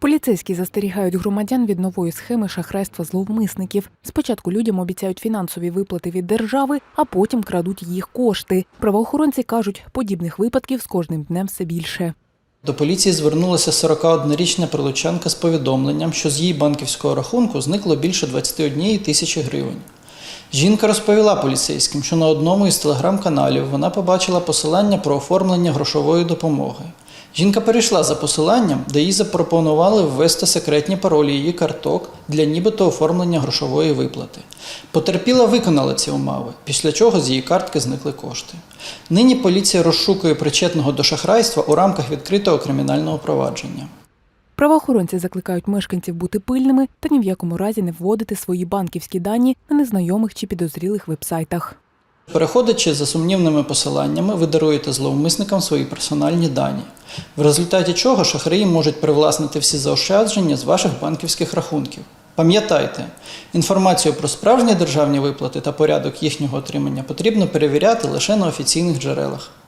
Поліцейські застерігають громадян від нової схеми шахрайства зловмисників. Спочатку людям обіцяють фінансові виплати від держави, а потім крадуть їх кошти. Правоохоронці кажуть, подібних випадків з кожним днем все більше. До поліції звернулася 41-річна прилучанка з повідомленням, що з її банківського рахунку зникло більше 21 тисячі гривень. Жінка розповіла поліцейським, що на одному із телеграм-каналів вона побачила посилання про оформлення грошової допомоги. Жінка перейшла за посиланням, де їй запропонували ввести секретні паролі її карток для нібито оформлення грошової виплати. Потерпіла виконала ці умови, після чого з її картки зникли кошти. Нині поліція розшукує причетного до шахрайства у рамках відкритого кримінального провадження. Правоохоронці закликають мешканців бути пильними та ні в якому разі не вводити свої банківські дані на незнайомих чи підозрілих вебсайтах. Переходячи за сумнівними посиланнями, ви даруєте зловмисникам свої персональні дані, в результаті чого шахраї можуть привласнити всі заощадження з ваших банківських рахунків. Пам'ятайте, інформацію про справжні державні виплати та порядок їхнього отримання потрібно перевіряти лише на офіційних джерелах.